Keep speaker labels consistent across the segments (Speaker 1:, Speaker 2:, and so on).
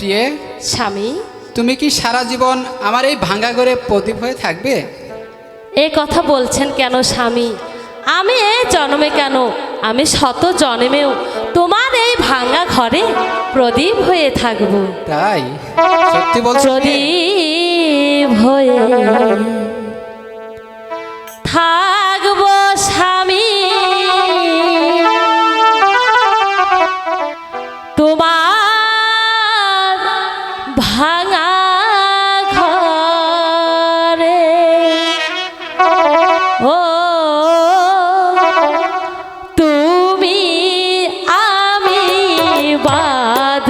Speaker 1: প্রিয়ে
Speaker 2: স্বামী।
Speaker 1: তুমি কি সারা জীবন আমার এই ভাঙ্গা ঘরে প্রদীপ হয়ে থাকবে?
Speaker 2: এ কথা বলছেন কেন স্বামী? আমি এই জন্মে কেন? আমি শত জন্মেও তোমার এই ভাঙা ঘরে প্রদীপ হয়ে থাকব।
Speaker 1: তাই? সত্যি বলছো
Speaker 2: প্রদীপ হয়ে থাকব।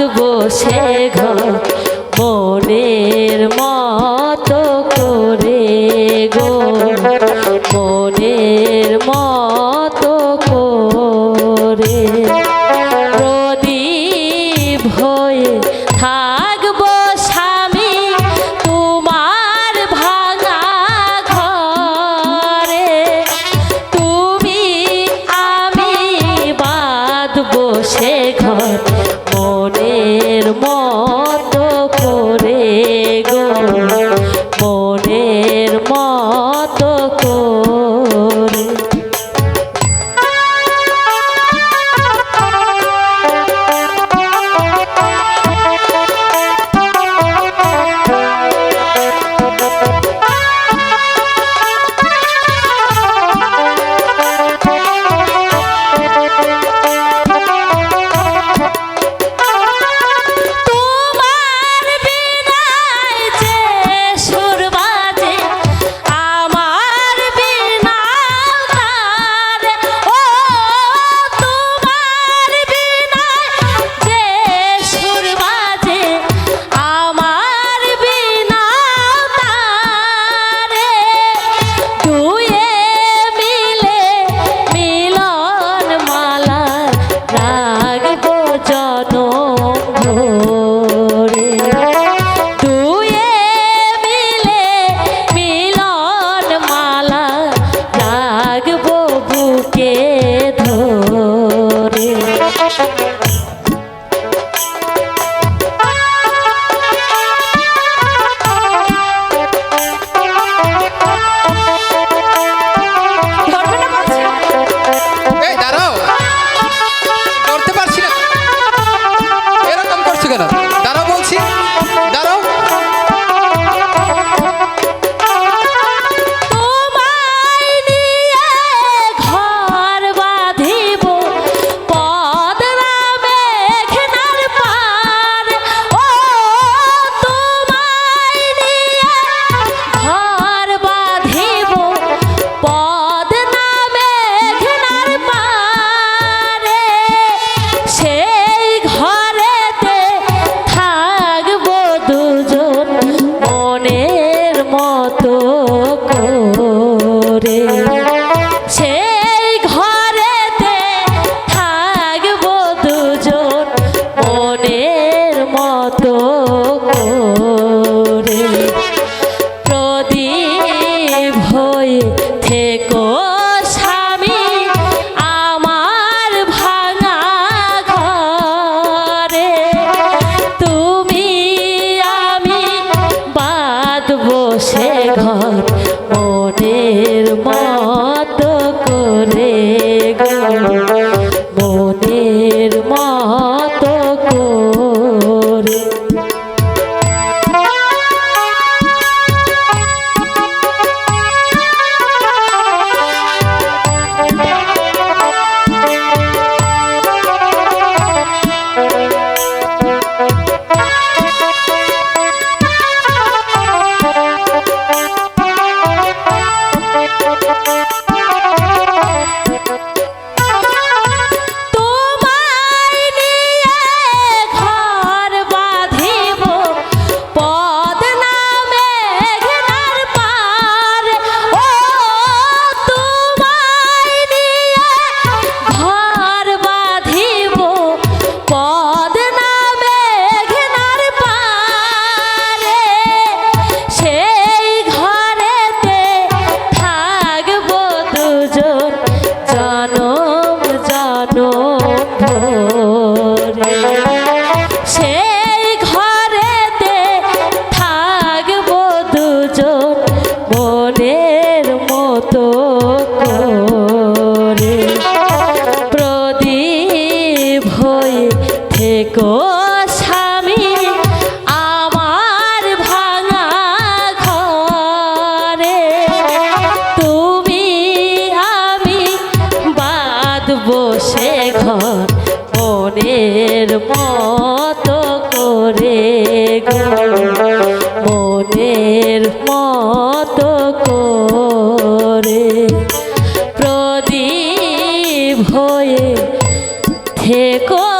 Speaker 2: বাঁধব সে ঘর। Porque সে ঘর মনের মা no. মনের মতো করে মনের মতো করে প্রদীপ হয়ে থেকো